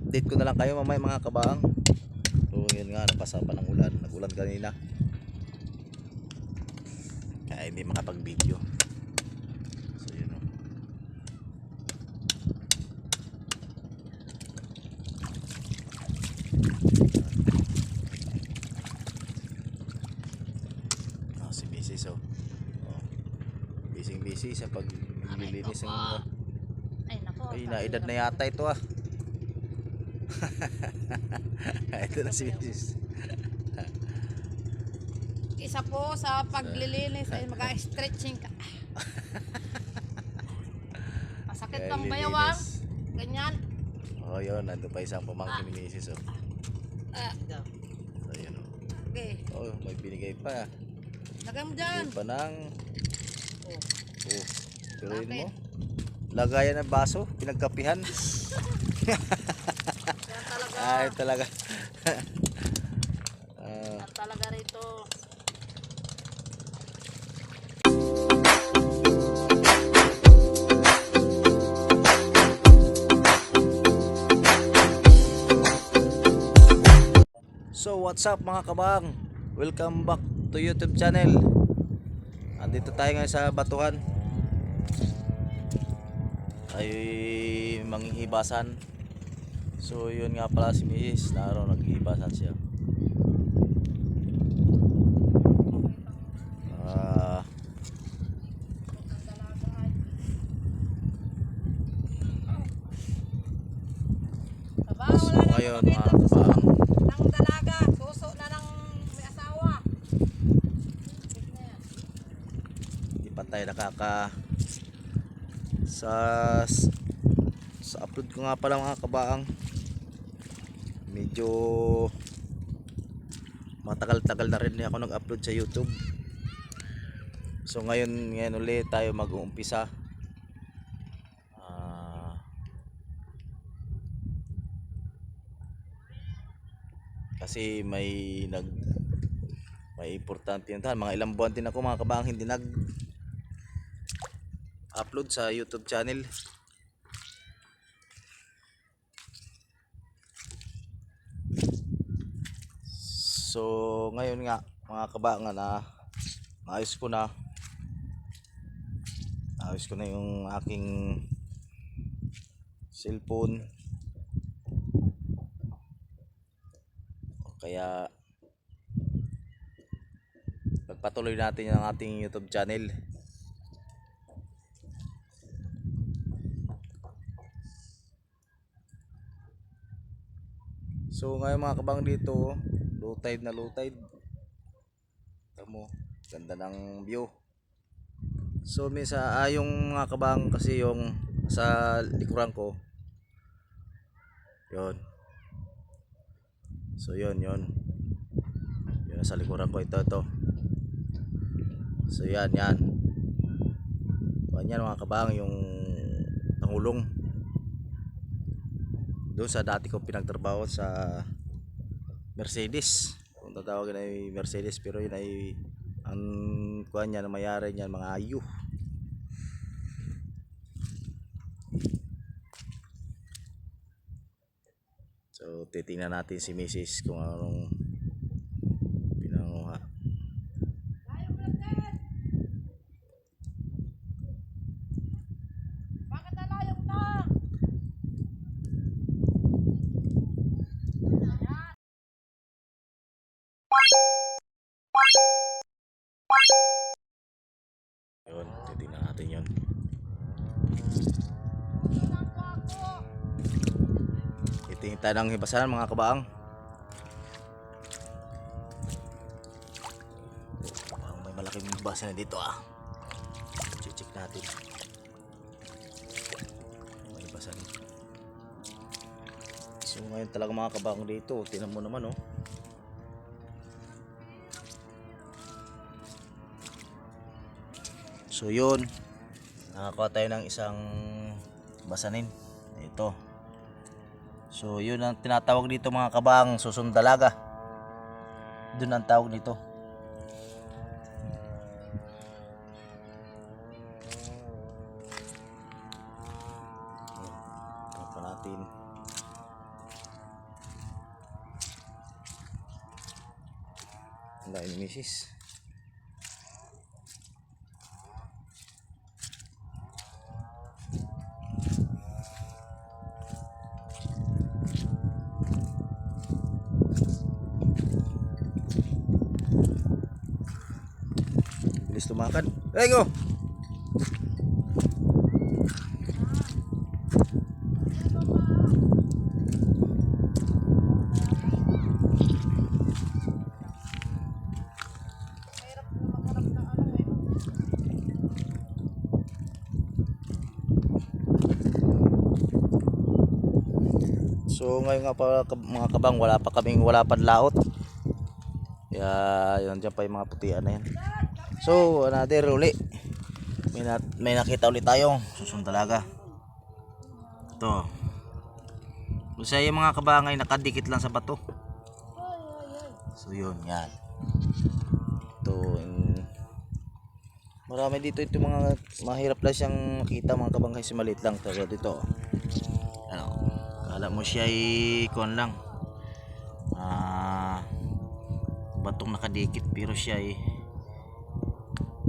update ko na lang kayo mamaya mga kabang so yun nga napasa pa ng ulan nagulan kanina kaya hindi makapag video so yun oh. o Ah, si Mrs. oh. oh. Busy busy sa paglilinis ng Ay, nako. ay naedad na yata ito ah. ito na si Mrs. Isa po sa paglilinis ay maka-stretching ka. Masakit ng bayawang. Ganyan. Oh, yun. Nandun pa isang pamangkin ni Mrs. Oh. Ah, So, yun oh. okay. Oh, may binigay pa. Lagay mo dyan. Binigay pa ng... Oh. Oh, pero yun Bakit? mo. Lagayan ng baso. Pinagkapihan. Ay, talaga. Yan talaga rito. So what's up mga kabang? Welcome back to YouTube channel. Andito tayo ngayon sa Batuhan. Ay manghihibasan. So yun nga pala si siya. Ah, so na ngayon makita mga kabang, ng dalaga. Suso na ng may asawa. hindi pa tayo nakaka sa sa upload ko nga pala mga kabaang medyo matagal-tagal na rin ako nag-upload sa YouTube. So ngayon ngayon ulit tayo mag-uumpisa. Ah, kasi may nag may importante yun. Mga ilang buwan din ako mga kabaang hindi nag upload sa YouTube channel. So, ngayon nga mga kabangan na ayos ko na. Ayos ko na yung aking cellphone. Kaya pagpatuloy natin yung ating YouTube channel. So ngayon mga kabang dito, low tide na low tide. Tamo, ganda ng view. So misa ah, yung mga kabang kasi yung sa likuran ko. Yon. So yon yon. Yun sa likuran ko ito ito. So yan yan. Yan yan mga kabang yung tangulong doon sa dati ko pinagtrabaho sa Mercedes kung tatawagin ay Mercedes pero yun ay ang kuha niya na mayari niyan mga ayu so titingnan natin si Mrs. kung anong pinanguha Bakit nalayok na? yun titingnan natin yun titingnan tayo ng hibasan mga kabaang may malaking basa na dito ah. Check natin. May basa na. So ngayon talaga mga kabang dito. Tinan mo naman oh. So yun. Nakakuha tayo ng isang basanin. Ito. So yun ang tinatawag dito mga kabang susundalaga. Doon ang tawag dito. Ito pa natin. Wala ni misis. Bilis tumakan. Hey, go! Mahirap na maghanap ng ano eh. So ngayon nga pa kab- mga kabang wala pa kaming wala pa laot. Kaya yun dyan pa yung mga putian na yan. So another uli. May, na, may nakita ulit tayo. Susong talaga. Ito. Kasi yung mga kabangay nakadikit lang sa bato. So yun yan. Ito. yung- marami dito ito mga mahirap lang siyang makita mga kabang kasi maliit lang. Pero dito. Kala mo siya ay kuan lang. Ah batong nakadikit pero siya ay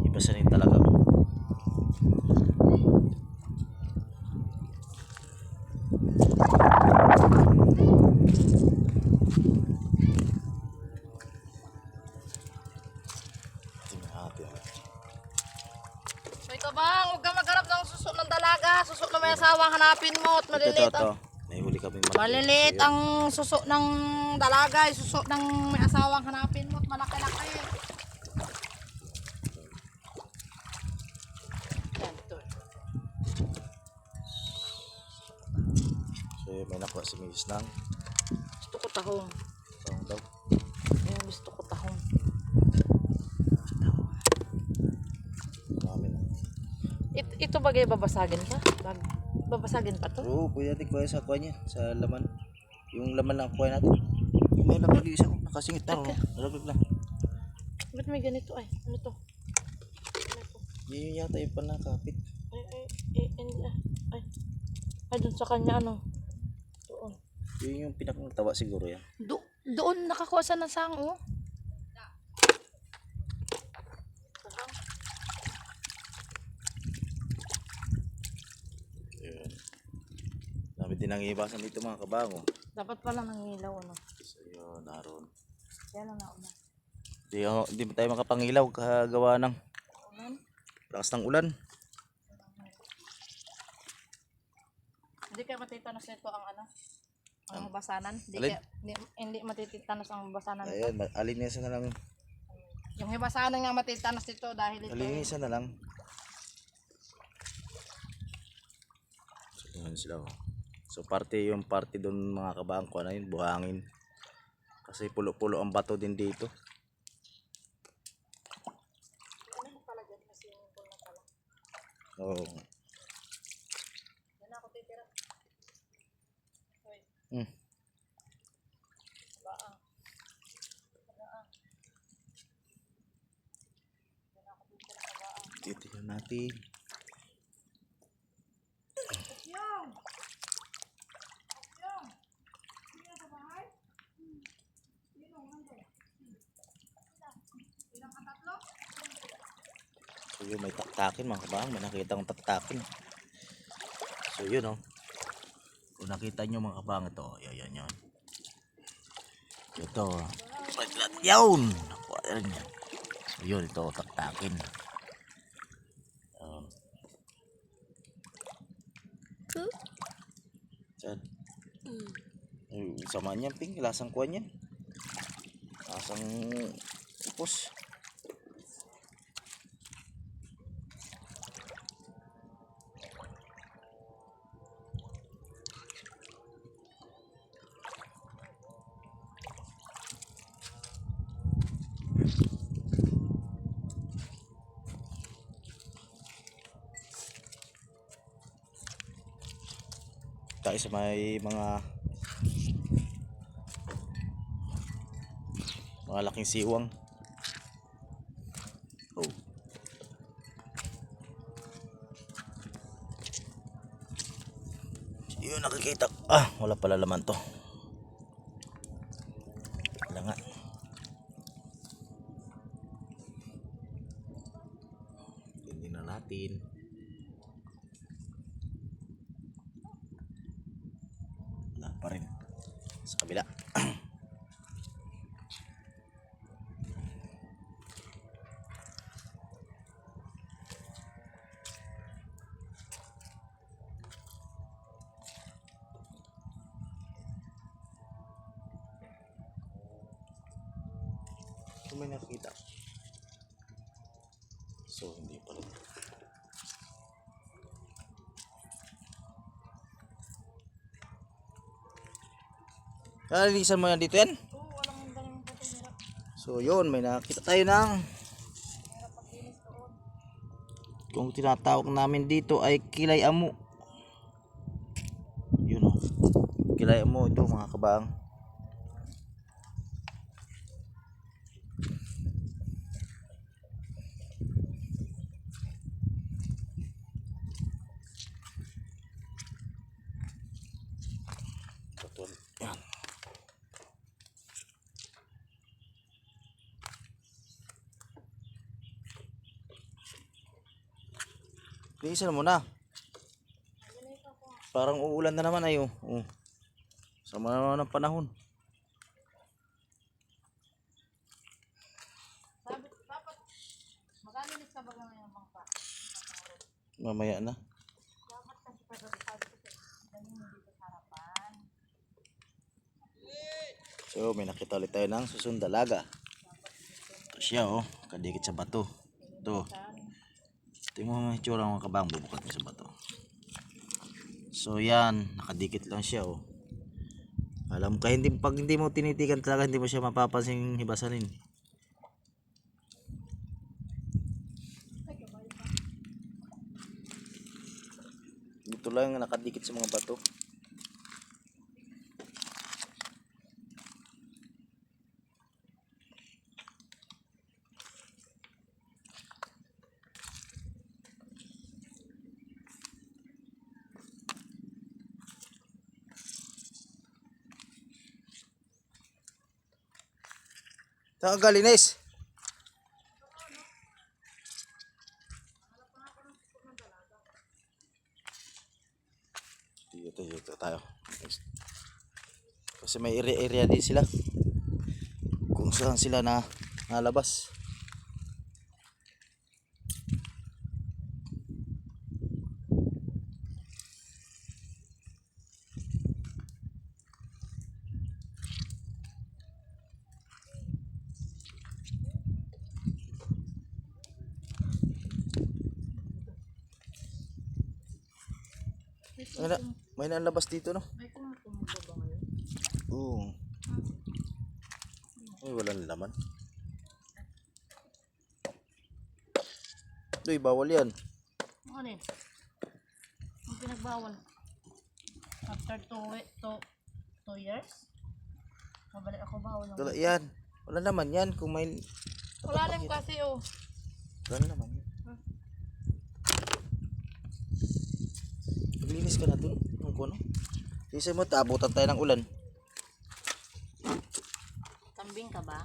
iba sa rin talaga. Tingnan natin. So ito bang, huwag kang maghanap ng suso ng dalaga. Suso na may asawang hanapin mo at Ito, maliliit ito, ito. Kami malaki. Maliliit ang suso ng dalaga, yung suso ng may asawang hanapin mo at malaki-laki. Yan, ito. So may nakuha si Mrs. Nang. Gusto ko tahong. Tawag daw. Yung gusto ko tahong. Marami na. It, ito bagay babasagin pa? Bag, babasagin pa to? Oo, pwede natin kuha sa kuha niya. Sa laman. Yung laman lang kuha natin. Yung may laman isa ko. Nakasingit na. Okay. Nalaglag lang. Ba't may ganito ay? Ano to? Ano to? Yun yata yung panakapit. Ay, ay, ay, hindi ah. Ay, ay, dun sa kanya ano? Doon. Yun yung pinakatawa siguro yan. Do, doon nakakuha sa nasang oh. Dami din ang ibasan dito mga kabango. Dapat pala nangilaw ano. So yun, naroon. Kaya lang nauna. Ako- hindi ba tayo makapangilaw kagawa ng Ulan. lakas ng ulan. Hindi kaya matitanos nito ang ano? Ang basanan. Hindi Alin? kaya, hindi, hindi matititanos ang basanan nito. Ayan, alinisan na lang. Yung hibasanan nga matitanos nito dahil ito. Alinisan na lang. So yun sila. oh. So parte yung parte doon mga kabangko na yun, buhangin. Kasi pulo-pulo ang bato din dito. Oo. Yan ako titira. Hoy, Mm. baang. Titignan natin. Yung! Yung! Sino sa bahay? Sino? Nandun? Ilang katatlo? So yun, taktakin mga kabang. May nakita kong taktakin. So yun oh. Kung nakita nyo mga kabang ito. Yan, yan, yan. Ito. Paglat. Yun! Nakuha na rin yan. So yun, ito taktakin. Um, Saan? Ay, sama niyan, ping. Lasang kuha niyan. Lasang ipos. tayo guys may mga mga laking siwang. Oh. Yun nakikita. Ah wala pala laman to. Wala nga. Hindi na natin. Kalilisan mo yan dito yan? So, yun. May nakita tayo ng kung tinatawag namin dito ay kilay amo. Yun o. Kilay amo ito mga kabang. Bilisan mo na. Parang uulan na naman ayo. Oh. Sama na naman ng panahon. Mamaya na. So, may nakita ulit tayo ng susundalaga. Ito siya oh. Kadikit sa bato. Ito. Tingnan mo yung itsura ng kabang bubukat sa bato. So yan, nakadikit lang siya oh. Alam ka, hindi, pag hindi mo tinitigan talaga, hindi mo siya mapapansin hibasanin. Dito lang nakadikit sa mga bato. Nes? Dito, dito tayo. Kasi may area-area din sila. Kung saan sila na nalabas. May, na, may nalabas dito, no? May kumukumo ba ngayon? Oo. Ay, walang laman. Doy, bawal yan. Ano yun? Ang pinagbawal. After two, two, two years? Mabalik ako bawal. ng- Wala yan. Wala naman yan. Kung may... Malalim kasi oh. Wala naman yan. Maglinis ka na dun. Ang kuno. Isa mo, taabutan tayo ng ulan. Kambing ka ba?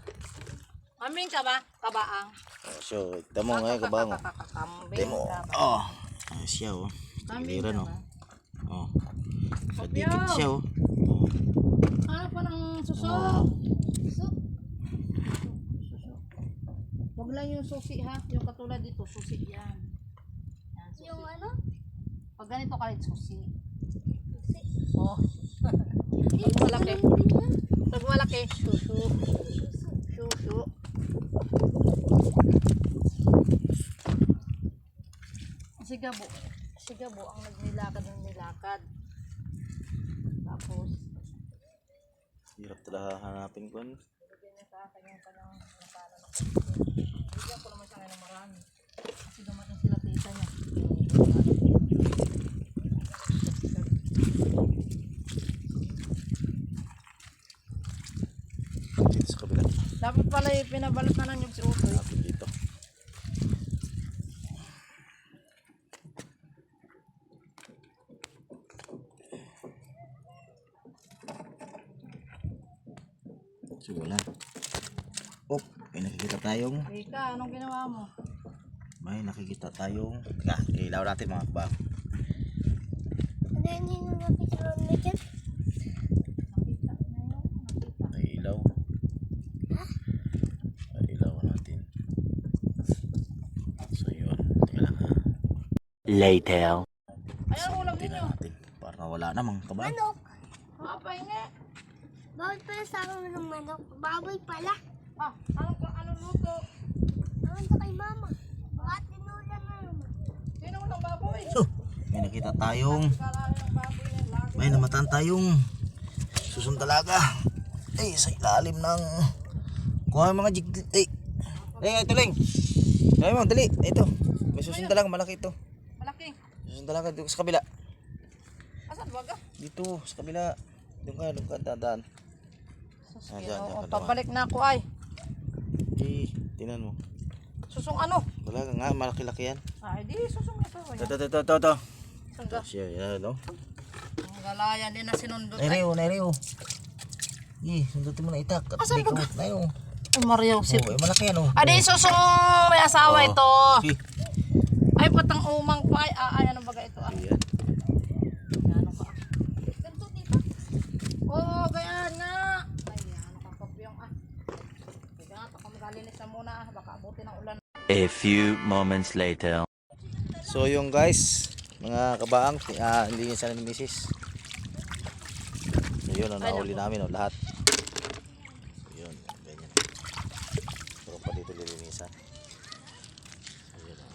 Kambing ka ba? Kabaang. Oh, so, tamo ngayon, kabango. Kambing Tamo. ka ba? Oh. Ayos siya, oh. Kambing ka oh. ba? Oh. Kadikit siya, oh. Oh. Ano pa ng suso? Oh. Suso. Suso. Huwag lang yung susi ha. Yung katulad dito, susi yan. yan susi. Yung ano? Pag ganito ka rin, susi. Oh. Pag malaki. Pag malaki, susu. Susu. Sigabo. Sigabo ang nagnilakad ng nilakad. Tapos, Hirap talaga hanapin ko. ano. Bigyan niya sa akin yung kanyang nakala Bigyan ko naman siya ngayon ng marami. Kasi dumating sila tita niya. Dito sa kabila. Dapat pala yung pinabalot na ng yung si Utoy. Hanapin dito. So, wala. Oh, may nakikita tayong Ika, anong ginawa mo? May nakikita tayong... Teka, ilaw natin mga kabang. Yung napicturean mo dyan? Nakita na yun. Nakita. May ilaw. May ilaw natin. So yun. Ha. Later. Ayan, ulam Tingnan ninyo. natin. Para nawala na mga kabang. Manok. Mapay nga. Bawal pala sa akin ng manok. Baboy pala. Ah, ano ka, ano luto? Ano sa kay mama? Baka tinulan na naman. Sino ng baboy? So, may nakita tayong... May namatan tayong susong talaga. Ay, sa ilalim ng... Kuha mga jig... Ay! Ay, ito lang. Ay, mo, dali. Ito. May susong talaga, malaki ito. Malaki. Susong talaga dito sa kabila. Asan baga? Dito, sa kabila. Doon ka, doon ka, dadaan. Ah, dyan, Oo, kalawa. pabalik na ako ay. Eh, tinan mo. Susong ano? Talaga nga, malaki-laki yan. Ay, di susong ito. Ito, ito, ito, ito, ito. Sangga. Siya, yan, no? Ang galayan din na sinundot. Ay, Nairiyo, nairiyo. Eh, sundutin mo na itak. At Asan ba? na yun. oh, Mario. Oh, eh, malaki yan, oh. Adi, susong may asawa Oh. ito. Okay. Ay, patang umang pa. Ay, ah, ay, ano baga ito? Ah, Ayan. ano ka? Ganito dito. Oh, gayaan nga. Ay, ano ka kapyong ah. Teka nga, baka magalinis na muna ah. Baka abutin ng ulan. A few moments later. So yung guys, mga kabaang, uh, hindi niya sana ni Mrs. So yun, ang nahuli naku. namin, oh, lahat. So yun, ganyan. Puro pa dito lilinisan. So yun, oh.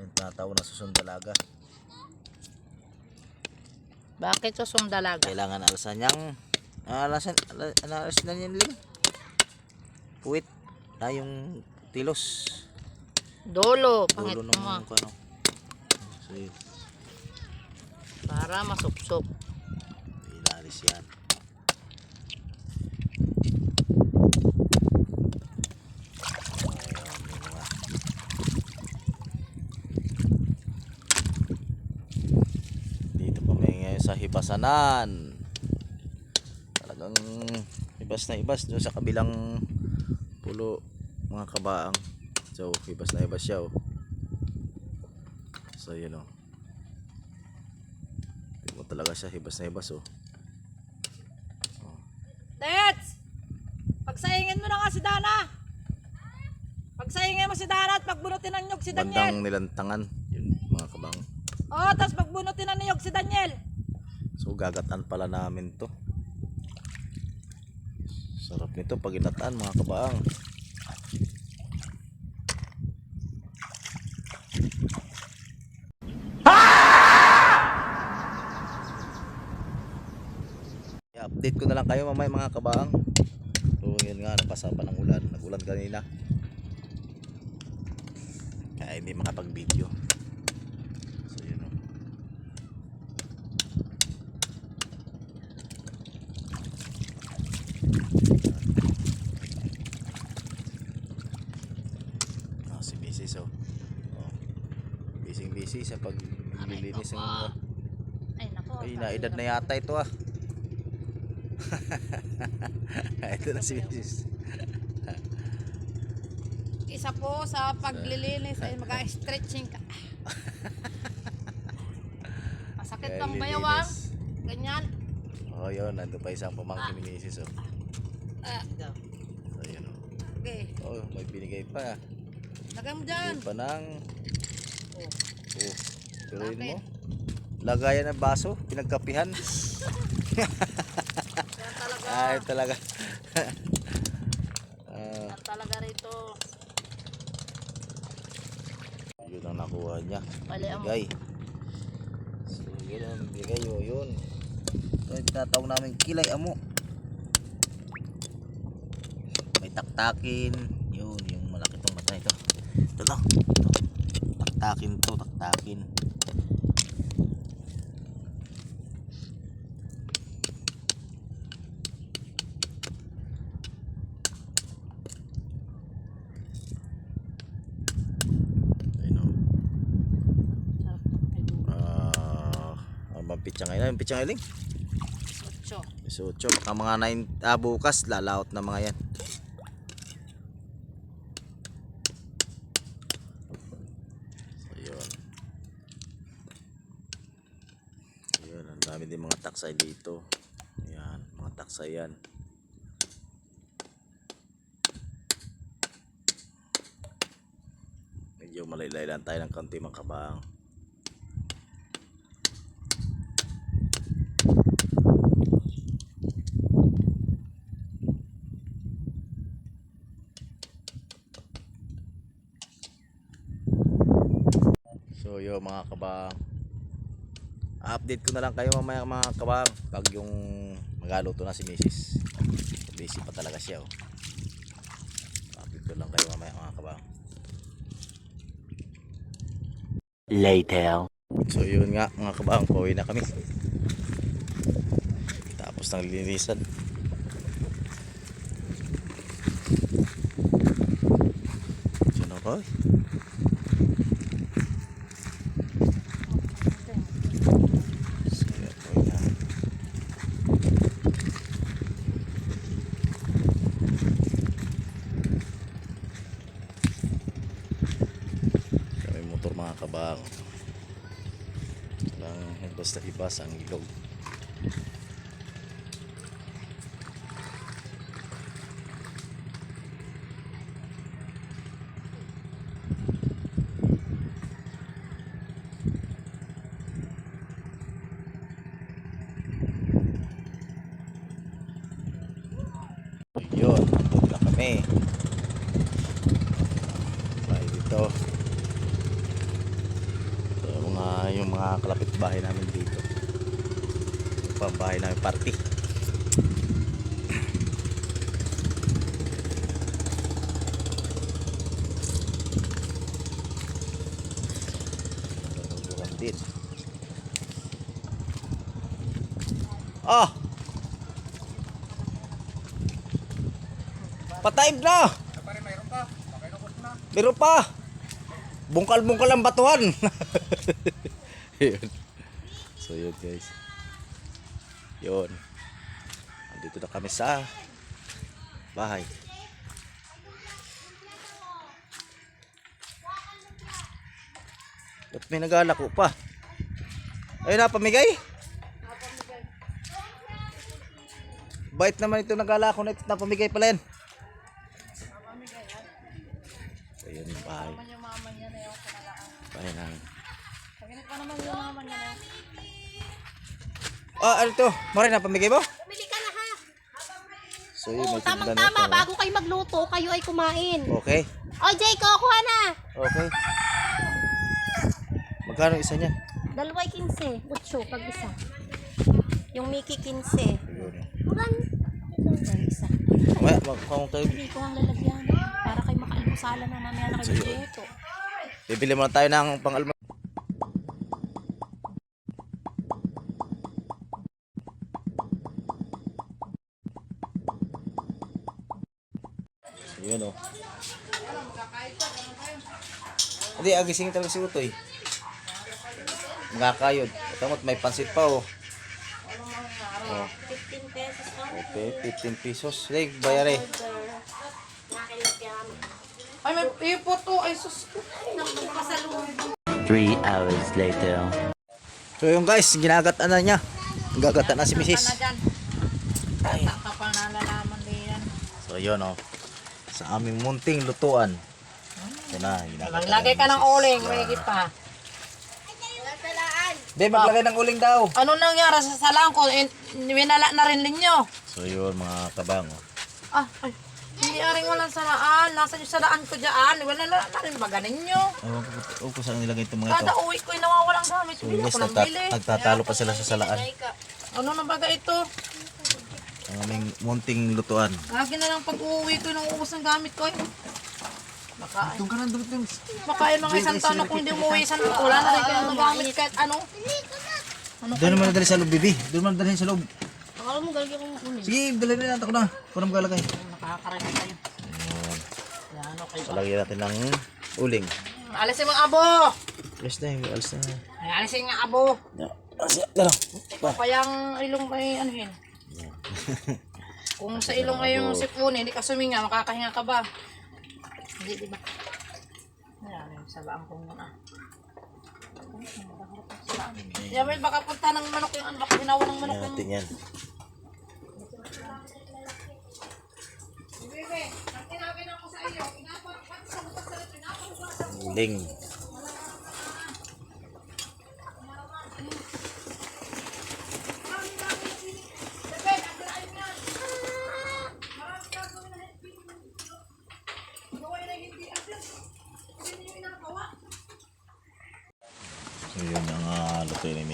Yan, tataw na susun dalaga. Bakit susong dalaga? Kailangan alasan niyang, ah, alasan, ala- alasan na niyan ling. Puwit, na yung tilos. Dolo, pangit Dulo mo. ng ano. So yun, Para masupsop. ilalis yan. Dito pa may ngayon sa hibasanan. Talagang hibas na hibas doon sa kabilang pulo mga kabaang. So, hibas na hibas siya oh. So, yun oh. Tingnan mo talaga siya hibas na hibas oh. Tets! Pagsahingin mo na nga si Dana. Pagsahingin mo si Dana at pagbunutin ng nyog si Daniel. Bandang nilantangan yun mga kabang. Oo, oh, tapos pagbunutin ng nyog si Daniel. So gagatan pala namin to. Sarap nito pag inataan mga kabaang. I-update ko na lang kayo mamaya mga kabaang. So yun nga, napasa pa ng ulan. Nagulan kanina. Kaya hindi makapag-video. So yun o. Ah, si Mrs. oh. oh. Busy busy sa paglilinis ng Ay, nako. ay naedad na yata ito ah. ito na si Mrs. Isa po sa paglilinis ay mag-stretching ka. Masakit Kaya ng bayawang. Ganyan. Oh yun, nandun pa isang pamangkin ni Mrs. oh. Ah, So yun oh. okay. Oh, may binigay pa. Lagay mo dyan. Binigay pa ng Oh. oh, tuloyin mo. Lagayan ng baso, pinagkapihan. Ay, talaga. Ah, Yan talaga rito. yun ang nakuha niya. Bigay. So, yun ang bigay mo, yun. Ito yung tinatawag namin kilay amo. May taktakin. Yun, yung malaki tong mata nito. Ito to. Ito. Taktakin to, taktakin. bang pitsa ngayon? Yung pitsa ngayon? 18. 18. Mga 9, ah, bukas lalaot na mga yan. So, yun. Yun, ang dami din mga taksay dito. Yan, mga taksay yan. Medyo malaylay lang tayo ng konti mga kabang. So mga kabang update ko na lang kayo mamaya mga kabang pag yung magaluto na si Mrs. Busy pa talaga siya oh. Update ko lang kayo mamaya mga kabang Later. So yun nga mga kabang, pauwi na kami. Tapos ng linisan. Sino ko? Sige, pauwi na. Kami motor mga kabang lang basta ilog yun na kami. Tayo dito. So, mga yung mga kalapit bahay namin dito. Pambahay namin party. Din. Ah! Patay na! Meron pa! Bungkal-bungkal ang batuhan. So yun guys. Yun. Andito na kami sa bahay. Ba't may nag-alako pa? Ayun na, pamigay? Bait naman ito nag-alako na ito na pamigay pala yan. So yun yung bahay. Niya na yung kanalaan. Bahay namin. Paginit pa naman yung mama niya yun. Ah, ano to? Marina, pamigay mo? Bumili ka na ha. So yun, Oo, may tinda na tamang-tama. ito. Bago kayo magluto, kayo ay kumain. Okay. O, Jay, kukuha na. Okay. Magkano isa niyan? Dalawa'y 15. Utso, pag isa. Yung Mickey 15. Ayun. Ulan. Ito, isa. Mamaya, magkakong tayo. Hindi ko ang lalagyan. Para kayo makaalmusala na mamaya na kayo dito. Bibili muna tayo ng pang Yun oh. Hindi, agising talaga si Utoy. Magkakayod. Tamot, may pansit pa oh. Oh, 15 pesos ka. okay, 15 pesos. Hey, bayari. Ay, may pipo to. Ay, sus. Three hours later. So yung guys, ginagatan na niya. Gagatan na si Mrs. Ay. So yun oh. Sa aming munting lutuan. Ito na, ginagatan Maglagay ka ng uling. May pa. Be, maglagay ng uling daw. Ano nangyari sa salang ko? In, winala na rin ninyo. So yun mga kabang oh. Ah, ay. Hindi aring walang salaan. Nasa yung salaan ko dyan. Wala na, rin baga ninyo. Ewan ko, oh, kung saan nilagay itong mga ito. Kada uwi ko'y nawawalang gamit. So Bili guys, ako ng nagta- bili. nagtatalo pa sila sa salaan. Ano na baga ito? Ang aming munting lutuan. Lagi na lang pag-uwi ko nung ubos ng gamit ko. eh. Makain. Doon ka na, doon, doon. Makain mga isang taon na kung hindi umuwi isang wala na rin kayo nagamit kahit ano. Ano Doon naman nadali sa loob, bibi. Doon naman nadali sa loob. Akala mo galagyan ko ng uling. Sige, dali na natin ko na. Kung magalagay. Nakakakarami kayo. Yan, okay. Palagyan natin ng uling. Alisin mo ang abo! Alis na, alis na. Ay, alisin nga abo! Alis na, dala. Pa. Kayang ilong ay ano yun. Kung sa ilong ay yung sipuni, hindi ka suminga, makakahinga ka ba? Hindi, di ba? Ayan, sabaan ko muna. Yaman, baka punta ng manok yung baka hinawa ng manok yung... natin yan. Bebe, ang tinawin ako sa iyo, inapot, pati sa bukas sa ito, inapot ko sa Uling. Bebe, ang dalain yan. Marami ka gawin na hindi. Gawa na hindi. Ate, hindi niyo inagawa. So yun ang uh,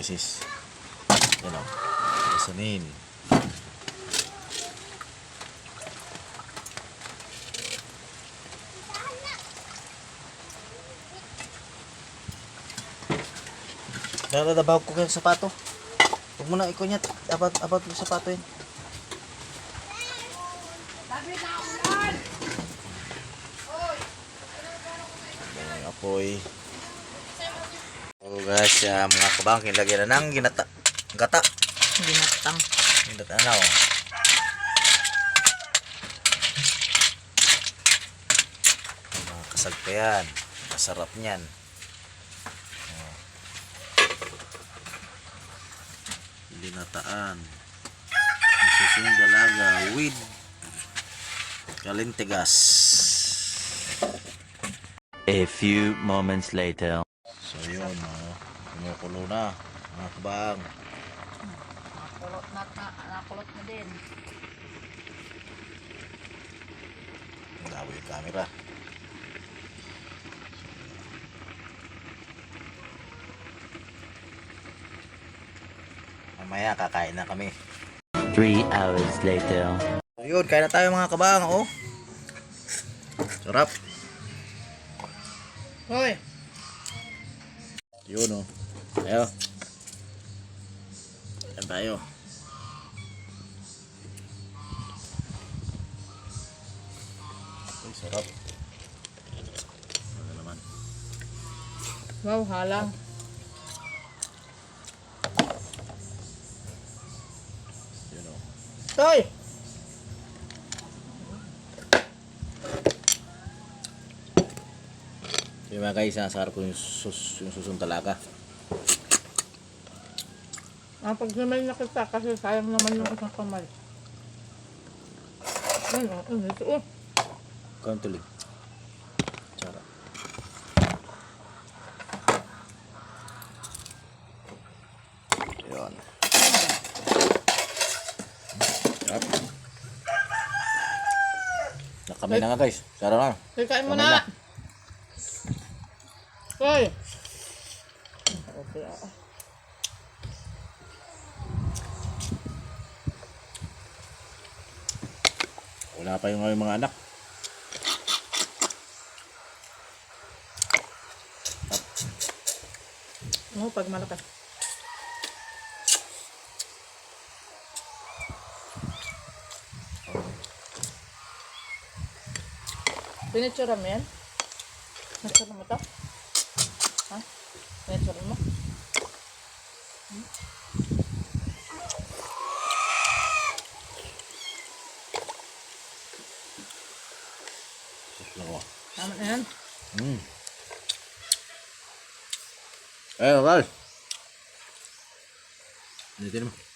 Mrs. Yan o. Sanin. Naladabaw ko kayo sapato. Huwag mo na ikunyat. Abat, abat mo sapato yun. Apoy. Guys, ah, mga kabang, kinlagyan na ng ginata. Gata. Binatang. Ginata na o. Mga kasag pa yan. Masarap niyan. Oh. Linataan. Susung dalaga with kalintigas. A few moments later. So yun, uh, kumukulo na. Mga kabang. Nakulot na, na, nakulot na din. Labo yung camera. Mamaya kakain na kami. Three hours later. So yun, kain na tayo mga kabang, oh. Sarap. Hoy, Kain tayo. Uy, sarap. Ano naman. wow, halang. Yun, oh. Hoy! Yung mga guys, nasarap ko yung, sus, yung susong talaga. Ah, pag naman nakita kasi sayang naman yung isang kamay. Ano, ano, ito, oh. Kung tuloy. Sarap. Yun. Sarap. Nakami na nga guys. Sarap na. Hoy, kain mo na. na. Hoy! Okay, ah. Wala pa yung mga anak. Oo, pag malakas. Pinitsura mo yan? Pinitsura mo to? Ha? Pinitsura mo? Ako. Tama na yan? Mm. Eh, guys. Dito naman. Eh, guys.